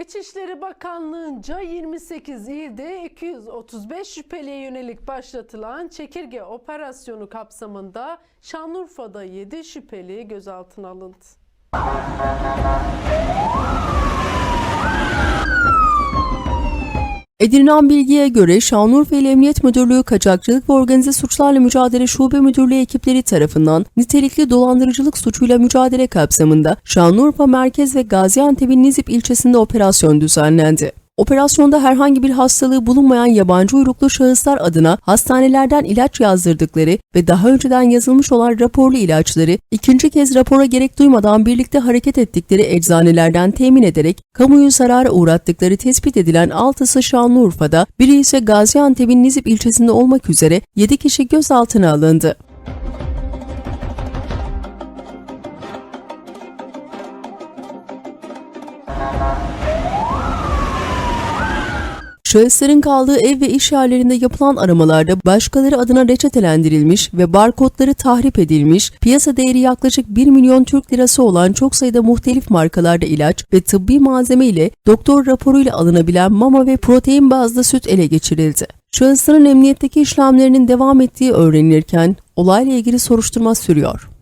İçişleri Bakanlığı'nca 28 ilde 235 şüpheliye yönelik başlatılan çekirge operasyonu kapsamında Şanlıurfa'da 7 şüpheli gözaltına alındı. Edinilen bilgiye göre Şanlıurfa İl Emniyet Müdürlüğü Kaçakçılık ve Organize Suçlarla Mücadele Şube Müdürlüğü ekipleri tarafından nitelikli dolandırıcılık suçuyla mücadele kapsamında Şanlıurfa Merkez ve Gaziantep'in Nizip ilçesinde operasyon düzenlendi. Operasyonda herhangi bir hastalığı bulunmayan yabancı uyruklu şahıslar adına hastanelerden ilaç yazdırdıkları ve daha önceden yazılmış olan raporlu ilaçları ikinci kez rapora gerek duymadan birlikte hareket ettikleri eczanelerden temin ederek kamuyu zarara uğrattıkları tespit edilen 6'sı Şanlıurfa'da, biri ise Gaziantep'in Nizip ilçesinde olmak üzere 7 kişi gözaltına alındı. Şahısların kaldığı ev ve iş yerlerinde yapılan aramalarda başkaları adına reçetelendirilmiş ve barkodları tahrip edilmiş, piyasa değeri yaklaşık 1 milyon Türk lirası olan çok sayıda muhtelif markalarda ilaç ve tıbbi malzeme ile doktor raporuyla alınabilen mama ve protein bazlı süt ele geçirildi. Şahısların emniyetteki işlemlerinin devam ettiği öğrenilirken olayla ilgili soruşturma sürüyor.